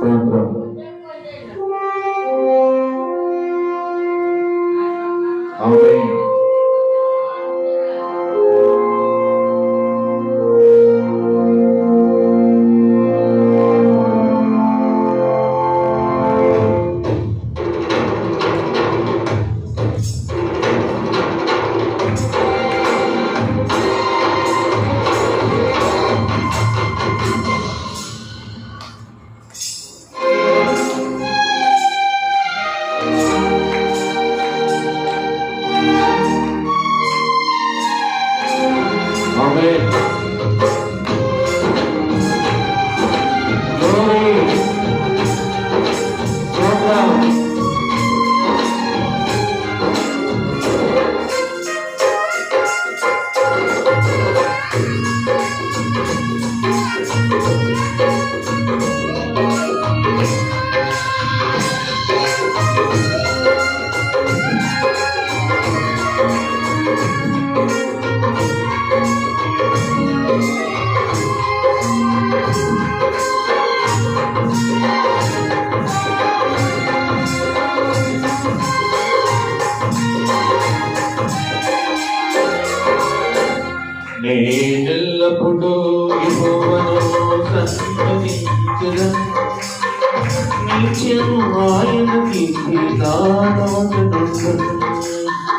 contra alguém నిత్యము ఆయన కీర్తిదానోచనుండును.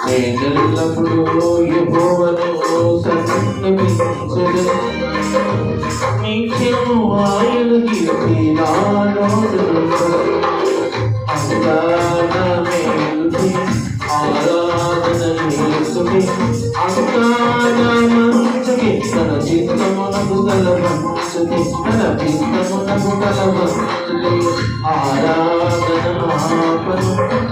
నేనెల్లప్పుడూ యెహోవాను సన్నిధించెదను. నిత్యము ఆయన కీర్తిదానోచనుండును. తన చిత్తమునకు తలవంచుకే తన చిత్తమునకు తలవంచుకే 我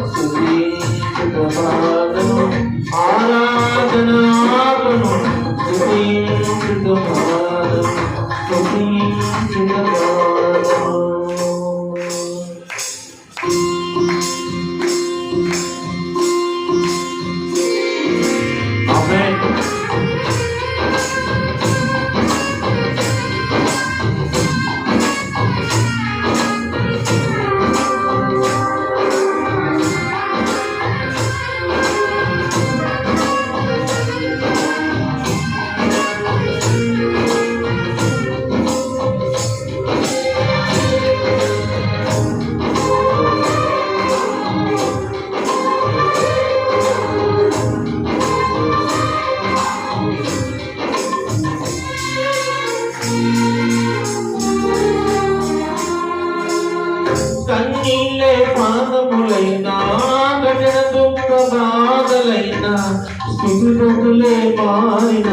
స్థితిగతులే మారిన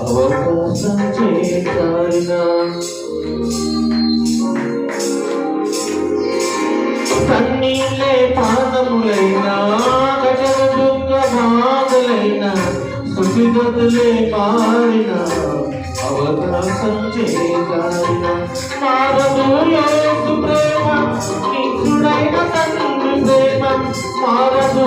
అవకాశం చేశారిన కన్నీళ్ళే పాదములైనా కఠిన దుఃఖ బాధలైనా స్థితిగతులే మారిన అవకాశం చేశారిన మారదు ప్రేమ నిత్యుడైన తండ్రి ప్రేమ మారదు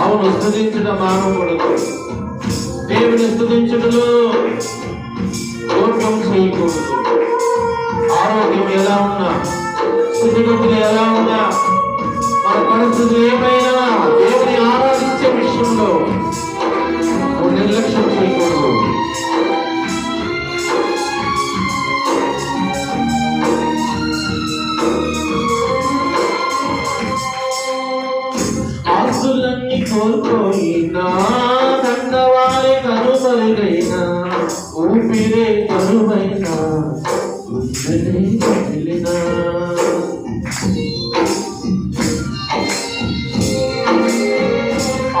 అవును స్థుతించడం మానకూడదు దేవుని స్థుతించడంలో లోపం చేయకూడదు. ఆరోగ్యం ఎలా ఉన్నా స్థితిగతులు ఎలా ఉన్నా మన పరిస్థితులు ఏమైనా కోల్పోయినా కన్నవారే కనుమరుగైనా ఊపిరే కరువైనా గుండెలే కదిలినా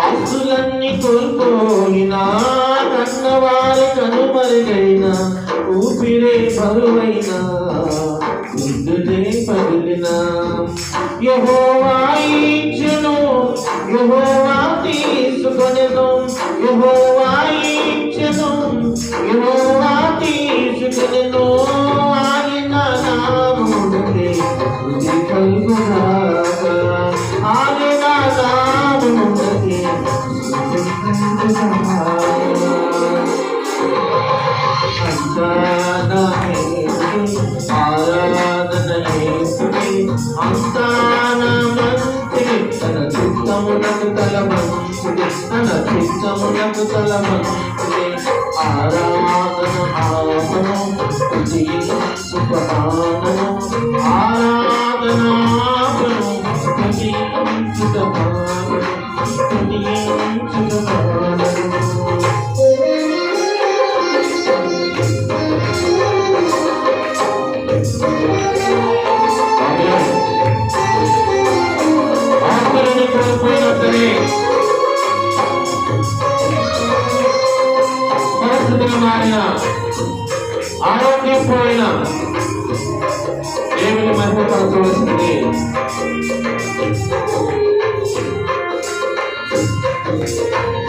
ఆస్తులన్నీ కోల్పోయినా కన్నవారి కనుమరుగైనా ఊపిరే పరువైనా గుండెలే పగిలినా యహోవా ఇచ్చును యహోవా తీసుకొనెను యహోవా ఇచ్చును యహోవా తీసుకొనెను ఆయన నాముడే స్తుతి కలుగుగాక. ఆయన నాముడే స్తుతి కలుగుగాక. చిత్తమునకు తల మంచిది ఆరాధన ఆపను సుఖమానము ఆరాధన. ఆరోగ్యం పోయిన దేవుని మహిమపరచవలసింది అవమానం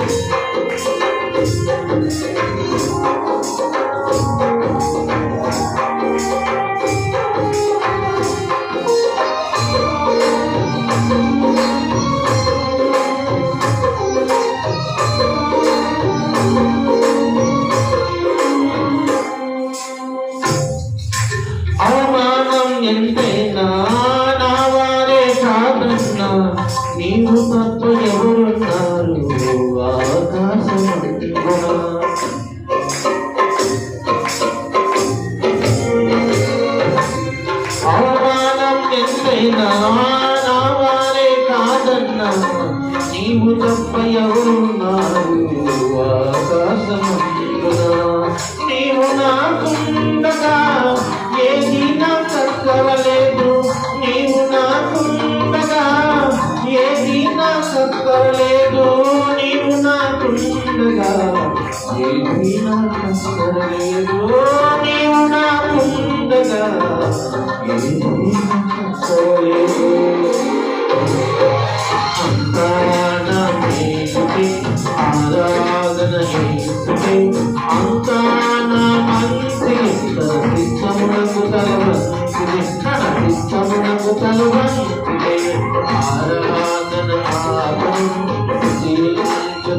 ఎంతైనా నా కాదన్నా నీవు తప్ప ఎవరున్నారు? ఆకాశమందునా నీవు నాకుండగా ఏది నా చక్కవలేదు నీవు నాకుండగా ఏది నా చక్కవలేదు నీవు నాకుండగా ఏది నా చక్కవలేదు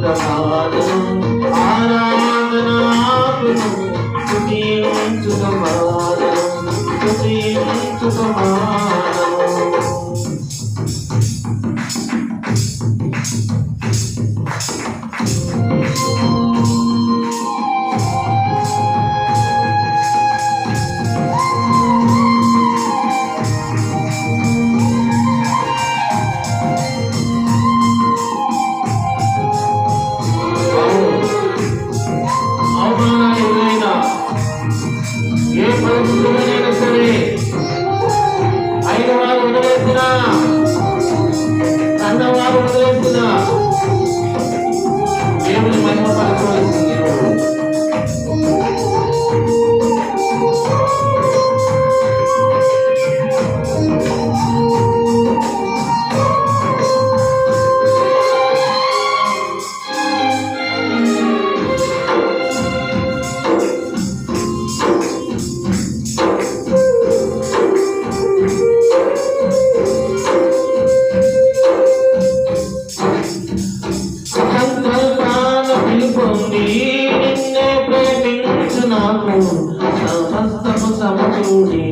స్తుతించుదమానను నాకు సమస్తము సమకూడి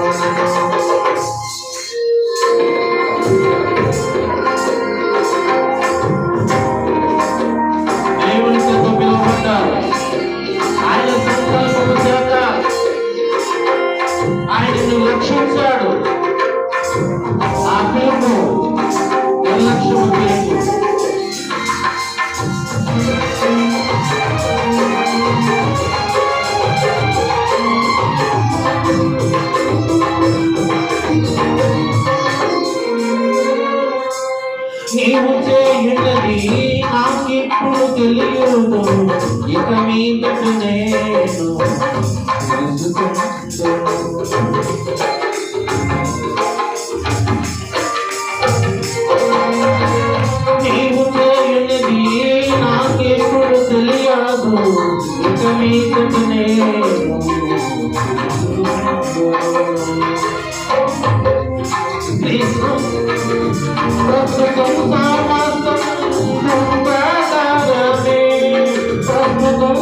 నీవు చేయటది నాకిప్పుడు తెలియదు ఇక మీదట నేను. తెలుసుకుంటా ప్రస్తుతం